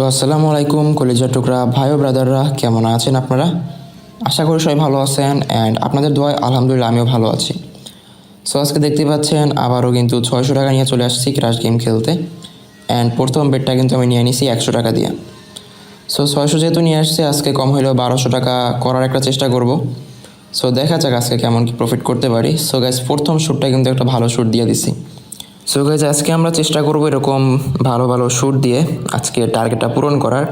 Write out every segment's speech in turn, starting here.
তো আসসালামু আলাইকুম, কলেজের টুকরা ভাই ও ব্রাদাররা, কেমন আছেন আপনারা? আশা করি সবাই ভালো আছেন অ্যান্ড আপনাদের দোয়ায় আলহামদুলিল্লাহ আমিও ভালো আছি। সো আজকে দেখতে পাচ্ছেন, আবারও কিন্তু ছয়শো টাকা নিয়ে চলে আসছি ক্রাশ গেম খেলতে অ্যান্ড প্রথম বেডটা কিন্তু আমি নিয়ে নিছি একশো টাকা দিয়ে। সো ছয়শো যেহেতু নিয়ে আসছে, আজকে কম হলেও বারোশো টাকা করার একটা চেষ্টা করব। সো দেখা যাক আজকে কেমন কি প্রফিট করতে পারি। সো গাইজ প্রথম শ্যুটটা কিন্তু একটা ভালো শ্যুট দিয়ে দিছি। সো গাইজ আজকে আমরা চেষ্টা করব এরকম ভালো ভালো শ্যুট দিয়ে আজকে টার্গেটটা পূরণ করার।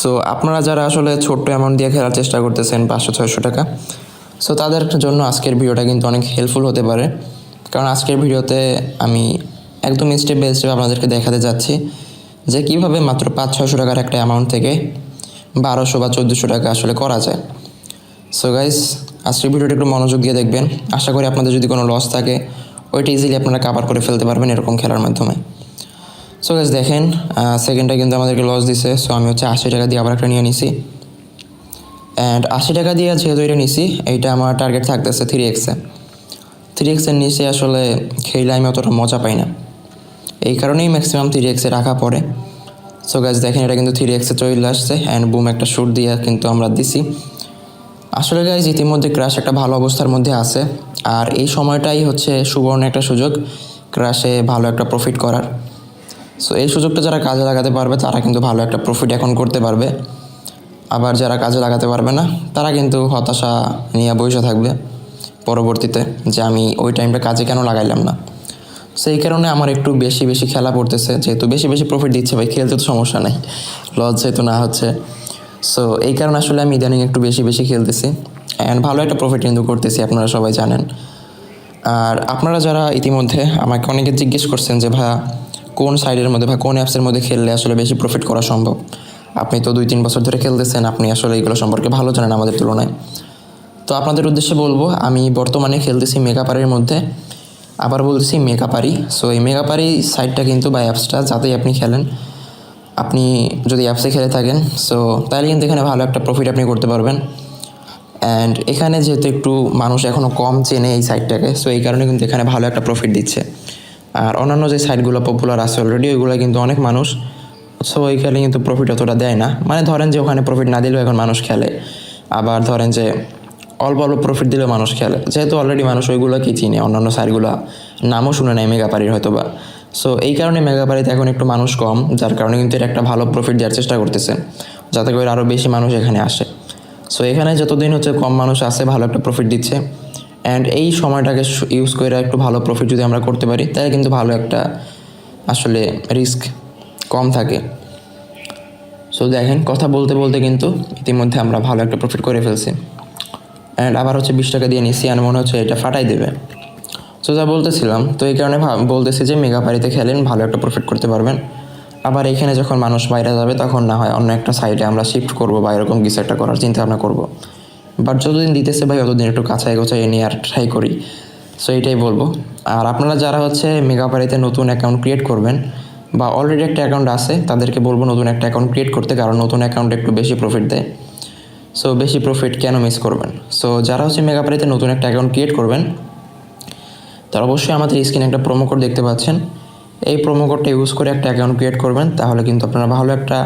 সো আপনারা যারা আসলে ছোট্ট অ্যামাউন্ট দিয়ে খেলার চেষ্টা করতেছেন, পাঁচশো, ছয়শো টাকা সো তাদের জন্য আজকের ভিডিওটা কিন্তু অনেক হেল্পফুল হতে পারে। কারণ আজকের ভিডিওতে আমি একদম স্টেপ বাই স্টেপ আপনাদেরকে দেখাতে যাচ্ছি যে কীভাবে মাত্র পাঁচ, ছয়শো টাকার একটা অ্যামাউন্ট থেকে বারোশো বা চোদ্দোশো টাকা আসলে করা যায়। সো গাইস আজকের ভিডিওটা একটু মনোযোগ দিয়ে দেখবেন। আশা করি আপনাদের যদি কোনো লস থাকে ওইটা ইজিলি আপনারা কাভার করে ফেলতে পারবেন এরকম খেলার মাধ্যমে। সো গাইস দেখেন সেকেন্ডটা কিন্তু আমাদেরকে লস দিছে। সো আমি হচ্ছে আশি টাকা দিয়ে আবার একটা নিয়ে নিছি। অ্যান্ড আশি টাকা দিয়ে যেহেতু এটা নিছি, এইটা আমার টার্গেট থাকতেছে থ্রি এক্সে থ্রি এক্সের নিচে আসলে খেলে আমি অতটা মজা পাই না। এই কারণেই ম্যাক্সিমাম থ্রি এক্সে রাখা পড়ে। সো গাইজ দেখেন, এটা কিন্তু থ্রি এক্সে চলে আসছে। অ্যান্ড বুম একটা শ্যুট দিয়ে কিন্তু আমরা দিছি। আসলে গাইজ ইতিমধ্যে ক্রাশ একটা ভালো অবস্থার মধ্যে আছে। আর এই সময়টাই হচ্ছে সুবর্ণ একটা সুযোগ, ক্রাশে ভালো একটা প্রফিট করার। সো এই সুযোগটা যারা কাজে লাগাতে পারবে, তারা কিন্তু ভালো একটা প্রফিট এখন করতে পারবে। আবার যারা কাজে লাগাতে পারবে না, তারা কিন্তু হতাশা নিয়ে বসে থাকবে পরবর্তীতে যে আমি ওই টাইমটা কাজে কেন লাগাইলাম না। সেই কারণে আমার একটু বেশি বেশি খেলা পড়তেছে, যেহেতু বেশি বেশি প্রফিট দিচ্ছে ভাই, খেলতে তো সমস্যা নেই লস যেহেতু না হচ্ছে। সো এই কারণে আসলে আমি ইদানিং একটু বেশি বেশি খেলতেছি। অ্যান্ড ভালো একটা প্রফিট কিন্তু করতেছি, আপনারা সবাই জানেন। আর আপনারা যারা ইতিমধ্যে আমাকে অনেকে জিজ্ঞেস করছেন যে, ভাইয়া, কোন সাইডের মধ্যে বা কোন অ্যাপসের মধ্যে খেললে আসলে বেশি প্রফিট করা সম্ভব? আপনি তো দুই তিন বছর ধরে খেলতেছেন, আপনি আসলে এগুলো সম্পর্কে ভালো জানেন আমাদের তুলনায়। তো আপনাদের উদ্দেশ্যে বলব, আমি বর্তমানে খেলতেছি মেগাপারির মধ্যে। আবার বলতেছি মেগাপারি সো এই মেগাপারি সাইটটা কিন্তু বা অ্যাপসটা যাতেই আপনি খেলেন, আপনি যদি অ্যাপসে খেলে থাকেন সো তাহলে কিন্তু এখানে ভালো একটা প্রফিট আপনি করতে পারবেন। অ্যান্ড এখানে যেহেতু একটু মানুষ এখনও কম চেনে এই সাইটটাকে সো এই কারণে কিন্তু এখানে ভালো একটা প্রফিট দিচ্ছে। আর অন্যান্য যে সাইটগুলো পপুলার আছে অলরেডি ওইগুলো কিন্তু অনেক মানুষ সো ওইখানে কিন্তু প্রফিট অতটা দেয় না। মানে ধরেন যে ওখানে প্রফিট না দিলেও এখন মানুষ খেলে। আবার ধরেন যে অল্প অল্প প্রফিট দিলেও মানুষ খেলে। যেহেতু অলরেডি মানুষ ওইগুলোকেই চিনে? অন্যান্য সাইটগুলো নামও শুনে নেয় মেগাপারির হয়তো বা সো এই কারণে মেগাপারিতে এখন একটু মানুষ কম, যার কারণে কিন্তু এটা একটা ভালো প্রফিট দেওয়ার চেষ্টা করতেছে, যাতে করে আরও বেশি মানুষ এখানে আসে। সো এখানে যতদিন হচ্ছে কম মানুষ আসে ভালো একটা প্রফিট দিচ্ছে। অ্যান্ড এই সময়টাকে ইউজ করে একটু ভালো প্রফিট যদি আমরা করতে পারি, তাহলে কিন্তু ভালো একটা আসলে রিস্ক কম থাকে। সো দেখেন, কথা বলতে বলতে কিন্তু ইতিমধ্যে আমরা ভালো একটা প্রফিট করে ফেলছি। অ্যান্ড আবার হচ্ছে বিশ টাকা দিয়ে নিচ্ছি আর মনে হচ্ছে এটা ফাটাই দেবে। সো যা বলতেছিলাম, তো এই কারণে বলতেছি যে মেগাপারিতে খেলেন, ভালো একটা প্রফিট করতে পারবেন। আবার এখানে যখন মানুষ বাইরে যাবে, তখন না হয় অন্য একটা সাইডে আমরা শিফট করব বা এরকম কিছু একটা করার চিন্তা ভাবনা করব। বাট যতদিন দিতেছে ভাই, অতদিন একটু কাছাই গোছাই নিয়ে আর ট্রাই করি। সো এইটাই বলব। আর আপনারা যারা হচ্ছে মেগাপারিতে নতুন অ্যাকাউন্ট ক্রিয়েট করবেন, বা অলরেডি একটা অ্যাকাউন্ট আছে, তাদেরকে বলব নতুন একটা অ্যাকাউন্ট ক্রিয়েট করতে, কারণ নতুন অ্যাকাউন্ট একটু বেশি প্রফিট দেয়। সো বেশি প্রফিট কেন মিস করবেন? সো যারা হচ্ছে মেগাপারিতে নতুন একটা অ্যাকাউন্ট ক্রিয়েট করবেন, তারা অবশ্যই আমাদের স্ক্রিনে একটা প্রোমো কোড দেখতে পাচ্ছেন। এই প্রোমো কোডটা ইউজ করে একটা অ্যাকাউন্ট ক্রিয়েট করবেন, তাহলে কিন্তু আপনারা ভালো একটা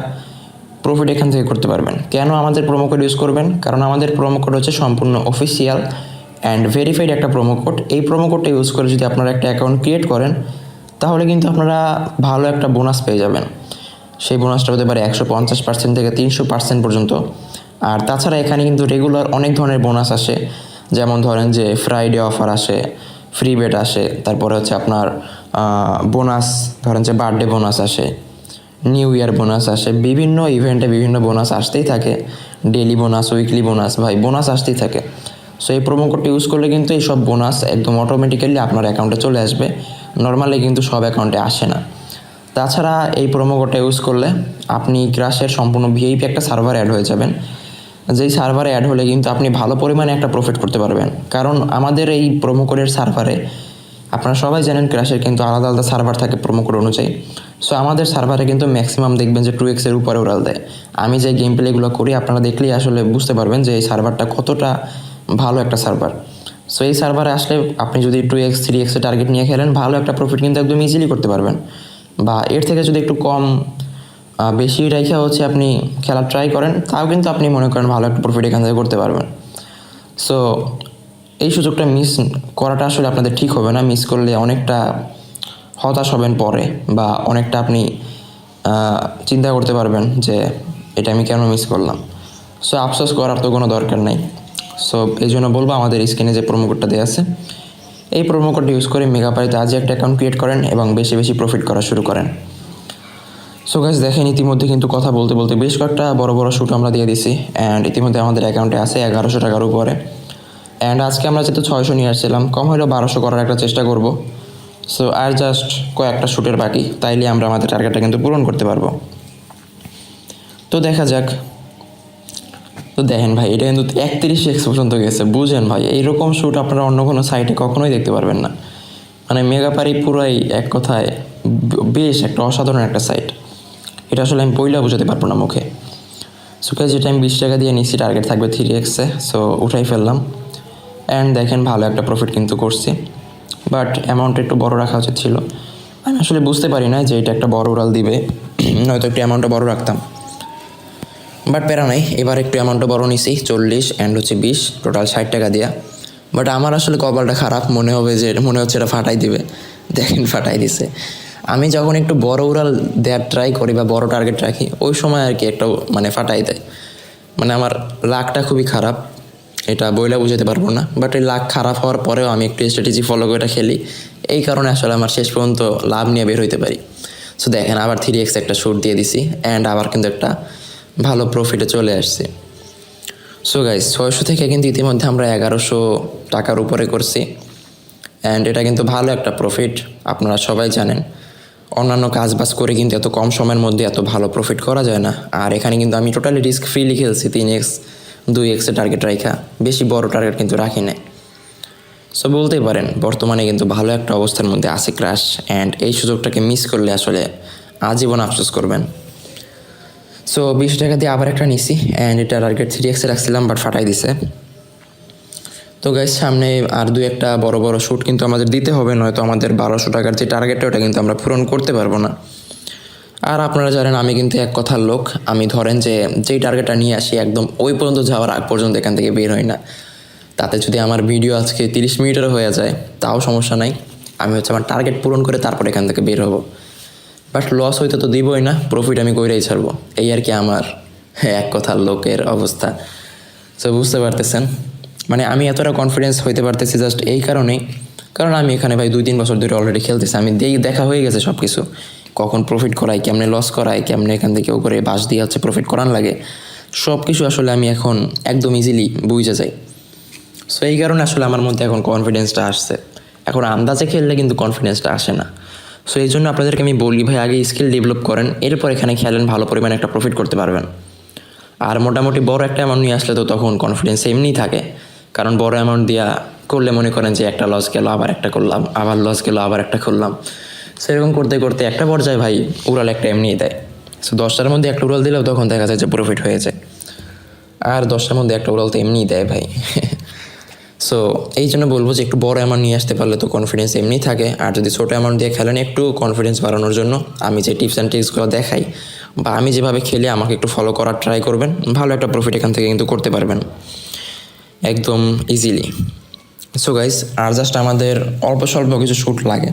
প্রফিট এখান থেকে করতে পারবেন। কেন আমাদের প্রোমো কোড ইউজ করবেন? কারণ আমাদের প্রোমো কোড হচ্ছে সম্পূর্ণ অফিসিয়াল অ্যান্ড ভেরিফাইড একটা প্রোমো কোড এই প্রোমো কোডটা ইউজ করে যদি আপনারা একটা অ্যাকাউন্ট ক্রিয়েট করেন, তাহলে কিন্তু আপনারা ভালো একটা বোনাস পেয়ে যাবেন। সেই বোনাসটা হতে পারে একশো পঞ্চাশ পার্সেন্ট থেকে তিনশো পার্সেন্ট পর্যন্ত। আর তাছাড়া এখানে কিন্তু রেগুলার অনেক ধরনের বোনাস আসে। যেমন ধরেন যে ফ্রাইডে অফার আসে ফ্রি বেড আসে, তারপরে হচ্ছে আপনার বোনাস ধরেন যে বার্থডে বোনাস আসে নিউ ইয়ার বোনাস আসে, বিভিন্ন ইভেন্টে বিভিন্ন বোনাস আসতেই থাকে। ডেলি বোনাস উইকলি বোনাস ভাই বোনাস আসতেই থাকে। সো এই প্রোমো কোডটা ইউজ করলে কিন্তু এই সব বোনাস একদম অটোমেটিক্যালি আপনার অ্যাকাউন্টে চলে আসবে। নর্মালি কিন্তু সব অ্যাকাউন্টে আসে না। তাছাড়া এই প্রোমো কোডটা ইউজ করলে আপনি ক্রাশের সম্পূর্ণ ভিআইপি একটা সার্ভার অ্যাড হয়ে যাবেন। যেই সার্ভারে অ্যাড হলে কিন্তু আপনি ভালো পরিমাণে একটা প্রফিট করতে পারবেন। কারণ আমাদের এই প্রোমো কোডের সার্ভারে আপনারা সবাই জানেন ক্রাশের কিন্তু আলাদা আলাদা সার্ভার থাকে প্রোমো কোড অনুযায়ী। সো আমাদের সার্ভারে কিন্তু ম্যাক্সিমাম দেখবেন যে টু এক্সের উপরে উড়াল দেয়। আমি যে গেম প্লেগুলো করি, আপনারা দেখলেই আসলে বুঝতে পারবেন যে এই সার্ভারটা কতটা ভালো একটা সার্ভার। সো এই সার্ভারে আসলে আপনি যদি টু এক্স থ্রি এক্সের টার্গেট নিয়ে খেলেন, ভালো একটা প্রফিট কিন্তু একদম ইজিলি করতে পারবেন। বা এর থেকে যদি একটু কম বেশি রেখে হচ্ছে আপনি খেলা ট্রাই করেন, তাও কিন্তু আপনি মনে করেন ভালো একটা প্রফিট এখান থেকে করতে পারবেন। সো এই সুযোগটা মিস করাটা আসলে আপনাদের ঠিক হবে না। মিস করলে অনেকটা হতাশ হবেন পরে বা অনেকটা আপনি চিন্তা করতে পারবেন যে এটা আমি কেন মিস করলাম। সো আফসোস করার তো কোনো দরকার নেই। সো এই জন্য বলব আমাদের স্ক্রিনে যে প্রোমো কোডটা দেওয়া আছে, এই প্রোমো কোডটা ইউজ করে মেগাপাইতে আজই একটা অ্যাকাউন্ট ক্রিয়েট করেন এবং বেশি বেশি প্রফিট করা শুরু করেন। সো গাইজ দেখেন ইতিমধ্যে কিন্তু কথা বলতে বলতে বেশ কয়েকটা বড় বড় শ্যুট আমরা দিয়ে দিছি অ্যান্ড ইতিমধ্যে আমাদের অ্যাকাউন্টে আছে এগারোশো টাকার উপরে। অ্যান্ড আজকে আমরা যেহেতু ছয়শো নিয়ে আসছিলাম, কম হলেও বারোশো করার একটা চেষ্টা করব। সো আর জাস্ট কয়েকটা শ্যুটের বাকি, তাইলে আমরা আমাদের টার্গেটটা কিন্তু পূরণ করতে পারব। তো দেখা যাক। তো দেখেন ভাই, এটা কিন্তু একত্রিশ এক্স পর্যন্ত গেছে, বুঝেন ভাই, এইরকম শ্যুট আপনারা অন্য কোনো সাইটে কখনোই দেখতে পারবেন না। মানে মেগাপারি পুরাই এক কথায় বেশ একটা অসাধারণ একটা সাইট এটা আসলে আমি পইলা বোঝাতে পারব না মুখে। সো যেটা আমি বিশ টাকা দিয়ে নিচ্ছি টার্গেট থাকবে থ্রি এক্সে সো উঠাই ফেললাম। অ্যান্ড দেখেন ভালো একটা প্রফিট কিন্তু করছি। বাট অ্যামাউন্ট একটু বড় রাখা উচিত ছিল। আমি আসলে বুঝতে পারি না যে এটা একটা বড় উড়াল দিবে। নয়তো একটু অ্যামাউন্টটা বড় রাখতাম। বাট প্যারা নাই, এবার একটু অ্যামাউন্টটা বড় নিছি, চল্লিশ অ্যান্ড হচ্ছে বিশ টোটাল ষাট টাকা দেওয়া বাট আমার আসলে কপালটা খারাপ, মনে হবে যে মনে হচ্ছে এটা ফাটাই দিবে। দেখেন ফাটাই দিছে। আমি যখন একটু বড় উড়াল দেওয়ার ট্রাই করি বা বড় টার্গেট রাখি, ওই সময় আর কি একটা মানে ফাটাই দেয়। মানে আমার লাকটা খুবই খারাপ। এটা বইলা বুঝাতে পারব না বাট এই লাক খারাপ হওয়ার পরেও আমি একটু স্ট্র্যাটেজি ফলো করে খেলি। এই কারণে আসলে আমার শেষ পর্যন্ত লাভ নিয়ে বের হইতে পারি। সো দেখেন, আবার থ্রি এক্স একটা শ্যুট দিয়ে দিছি অ্যান্ড আবার কিন্তু একটা ভালো প্রফিটে চলে আসছে। সো গাইজ ছয়শো থেকে কিন্তু ইতিমধ্যে আমরা এগারোশো টাকার উপরে করছি অ্যান্ড এটা কিন্তু ভালো একটা প্রফিট আপনারা সবাই জানেন। অন্যান্য কাজ বাজ করে কিন্তু এত কম সময়ের মধ্যে এত ভালো প্রফিট করা যায় না, আর এখানে কিন্তু আমি টোটালি রিস্ক ফ্রিলি খেলছি তিন এক্স দুই এক্সের টার্গেট রাখা বেশি বড় টার্গেট কিন্তু রাখি না সো বলতেই পারেন, বর্তমানে কিন্তু ভালো একটা অবস্থার মধ্যে আছে ক্রাশ অ্যান্ড এই সুযোগটাকে মিস করলে আসলে আজীবন আফসোস করবেন। সো বিশ টাকা দিয়ে আবার একটা নিছি অ্যান্ড এটা টার্গেট থ্রি এক্সে রাখছিলাম বাট ফাটাই দিছে। তো গাইজ সামনে আর দুই একটা বড় বড় শ্যুট কিন্তু আমাদের দিতে হবে, নয়তো আমাদের বারোশো টাকার যে টার্গেটটা ওটা কিন্তু আমরা পূরণ করতে পারব না। আর আপনারা জানেন, আমি কিন্তু এক কথার লোক। আমি ধরেন যে, যেই টার্গেটটা নিয়ে আসি, একদম ওই পর্যন্ত যাওয়ার আগ পর্যন্ত এখান থেকে বের হই না। তাতে যদি আমার ভিডিও আজকে তিরিশ মিনিটের হয়ে যায়, তাও সমস্যা নাই। আমি হচ্ছে আমার টার্গেট পূরণ করে তারপর এখান থেকে বের হব। বাট লস হইতে তো দিবই না প্রফিট আমি কইরাই ছাড়বো। এই আর কি আমার এক কথার লোকের অবস্থা। তো বুঝতে পারতেছেন? মানে আমি এতটা কনফিডেন্স হইতে পারতেছি জাস্ট এই কারণেই। কারণ আমি এখানে ভাই দুই, তিন বছর ধরে অলরেডি খেলতেছি, আমি দেখা হয়ে গেছে সব কিছু কখন প্রফিট করাই কেমনে লস করায়, কেমনে এখান থেকে করে বাস দিয়ে হচ্ছে প্রফিট করান লাগে সব কিছু আসলে আমি এখন একদম ইজিলি বুঝে যাই। সো এই কারণে আসলে আমার মধ্যে এখন কনফিডেন্সটা আসছে। এখন আন্দাজে খেললে কিন্তু কনফিডেন্সটা আসে না। সো এই জন্য আপনাদেরকে আমি বলি, ভাই, আগে স্কিল ডেভেলপ করেন, এরপর এখানে খেলেন, ভালো পরিমাণে একটা প্রফিট করতে পারবেন। আর মোটামুটি বড় একটা অ্যামাউন্ট নিয়ে আসলে তো তখন কনফিডেন্স এমনিই থাকে। কারণ বড় অ্যামাউন্ট দিয়া করলে মনে করেন যে একটা লস গেল, আবার একটা করলাম, আবার লস গেল, আবার একটা করলাম। সেরকম করতে করতে একটা পর্যায়ে ভাই উড়াল একটা এমনিই দেয়। সো দশটার মধ্যে একটা উড়াল দিলেও তখন দেখা যায় যে প্রফিট হয়েছে আর দশটার মধ্যে একটা উড়াল তো এমনিই দেয় ভাই। সো এই জন্য বলব যে একটু বড় অ্যামাউন্ট নিয়ে আসতে পারলে তো কনফিডেন্স এমনি থাকে। আর যদি ছোটো অ্যামাউন্ট দিয়ে খেলেন একটু কনফিডেন্স বাড়ানোর জন্য, আমি যে টিপস অ্যান্ড ট্রিক্সগুলো দেখাই বা আমি যেভাবে খেলে, আমাকে একটু ফলো করার ট্রাই করবেন, ভালো একটা প্রফিট এখান থেকে কিন্তু করতে পারবেন। একদম ইজিলি সো গাইস আর জাস্ট আমাদের অল্প স্বল্প কিছু শ্যুট লাগে।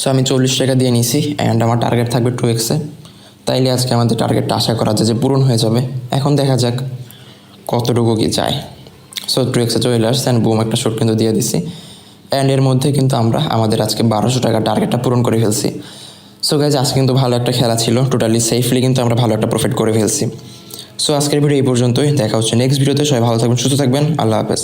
সো আমি চল্লিশ টাকা দিয়ে নিছি অ্যান্ড আমার টার্গেট থাকবে টু এক্সে তাইলে আজকে আমাদের টার্গেটটা আশা করা যায় যে পূরণ হয়ে যাবে। এখন দেখা যাক কতটুকু কি যায় সো টু এক্সে চলে আসছে অ্যান্ড বুম একটা শ্যুট কিন্তু দিয়ে দিছি। অ্যান্ড এর মধ্যে কিন্তু আমরা আমাদের আজকে বারোশো টাকা টার্গেটটা পূরণ করে ফেলছি। সো গাইজ আজকে কিন্তু ভালো একটা খেলা ছিল। টোটালি সেফলি কিন্তু আমরা ভালো একটা প্রফিট করে ফেলছি। সো আজকের ভিডিও এই পর্যন্তই। দেখা হচ্ছে নেক্সট ভিডিওতে সবাই ভালো থাকবেন, সুস্থ থাকবেন। আল্লাহ হাফেজ।